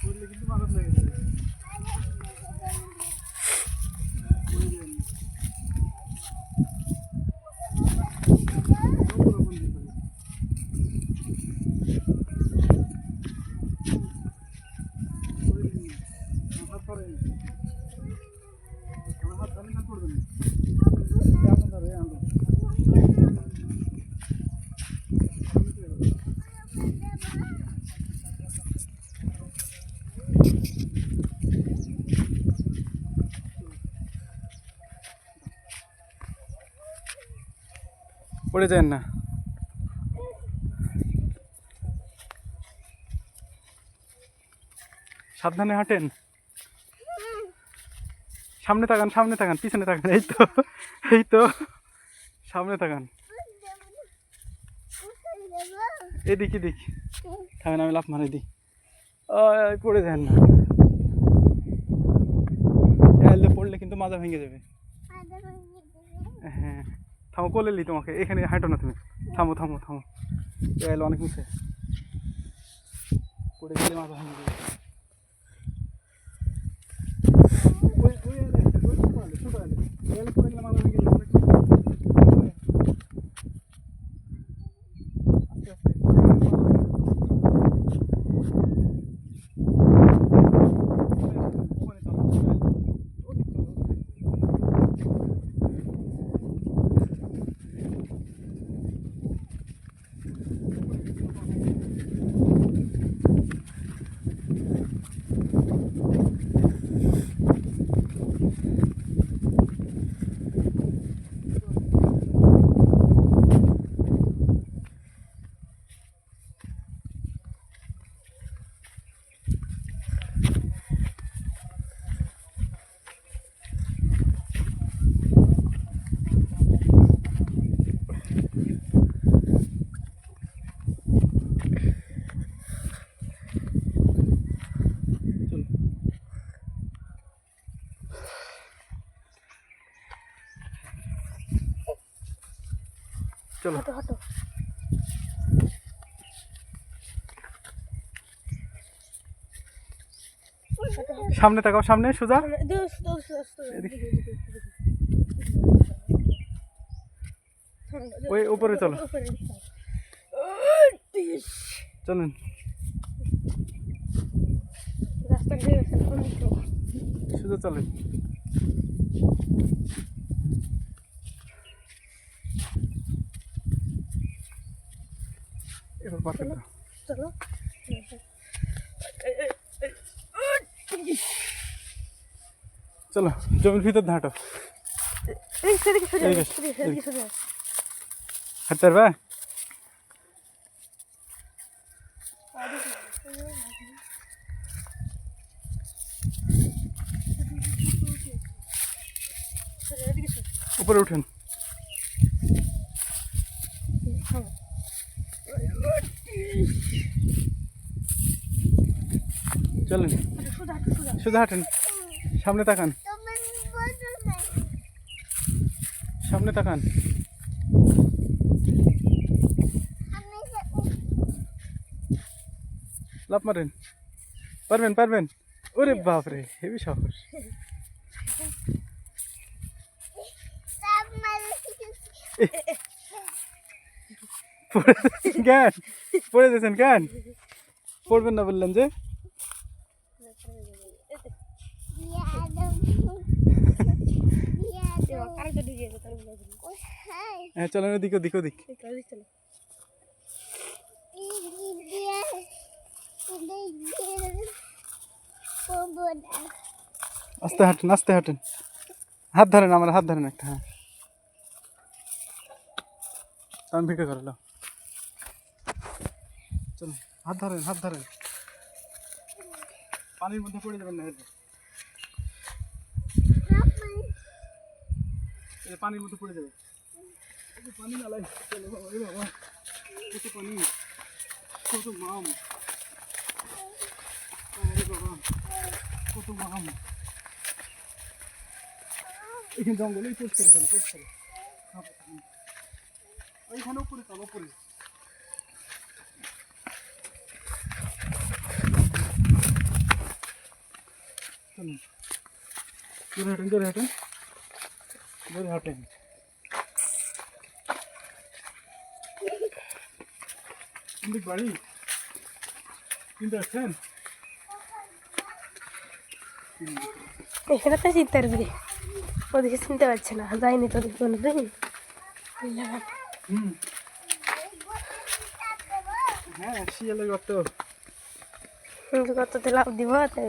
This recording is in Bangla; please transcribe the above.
পড়লে কিন্তু মাথার লেগে যাবে পড়ে যাবেন না। ওপরে বন্দি করে। পড়ে যাবেন না। আমার হাত ধরেন। আমার হাত ধরেন না পড়বেন না। এই আঙুল ধরো, এই আঙুল। সামনে চলে যাবে। পড়ে যান না। সাবধানে হাঁটেন। সামনে তাকান সামনে তাকান পিছনে তাকান এই তো এই তো সামনে তাকান। এদিক এদিক। থাকেন আমি লাফ মারে দিই। পড়ে যান না। পড়লে কিন্তু মাজা ভেঙে যাবে। হ্যাঁ। থামো, কোলে লি তোমাকে, এখানে হাঁটো না তুমি। থামো থামো থামো। এলো অনেক মিশে পড়ে গেলে মাথা যাবে ওই ওই এলে, ওই ছোট এলে, ছোট এলে। এই এলে পড়ে গেলে মাথা ভেঙে যাবে, অনেক নিচে। আস্তে আস্তে। ওখানে চলো, ছোট এলে। ওদিক চলো, ওদিক। চলো চলো। হাঁটো সামনে তাকাও সামনে সোজা। ওই উপরে চলো। চলেন। সোজা চলেন। এবার পাশে দাও। চলো চলো জমির ভিতর হাঁটো এই সেদিকে সোজা এদিকে, সেদিকে সেদিকে সোজা হাঁটতে পারবে সোজা এদিকে সোজা উপরে উঠেন থামো চলেন। সোজা হাঁটেন। সামনে তাকান। সামনে তাকান। লাভ মারেন। পারবেন পারবেন। ওরে বাপরে হেভি সাহস। যাচ্ছেন কেন? পড়ে যাচ্ছেন কেন? পড়বেন না বললেন যে। দিকে হ্যাঁ চলেন ওদিক ওদিক ওদিক। এই কাজ চলো আস্তে হাঁটেন আস্তে হাঁটেন। হাত ধরেন, আমার হাত ধরেন একটা হ্যাঁ। আমি ভিডিও করল চলো হাত ধরেন হাত ধরেন। পানির মধ্যে পড়ে যাবেন না। পানির মধ্যে পড়ে যাবে। পানি নালাই বাবা কত পানি। কত মাম বাবা, কত মাম এখানে জঙ্গলেই পোস্ট করে চলো পোস্ট করে ওইখানে উপরে চলো উপরে। জোরে হাঁটেন জোরে হাঁটেন জোরে হাঁটেন কিন্তু বাড়ি কিন্তু আসছেন এখানে তো চিনতে পারবি ওদিকে চিনতে পারছে না। যাইনি তো দেখি কোনোদিন হুম। হ্যাঁ শিয়ালে গত কততে লাভ দিব তাই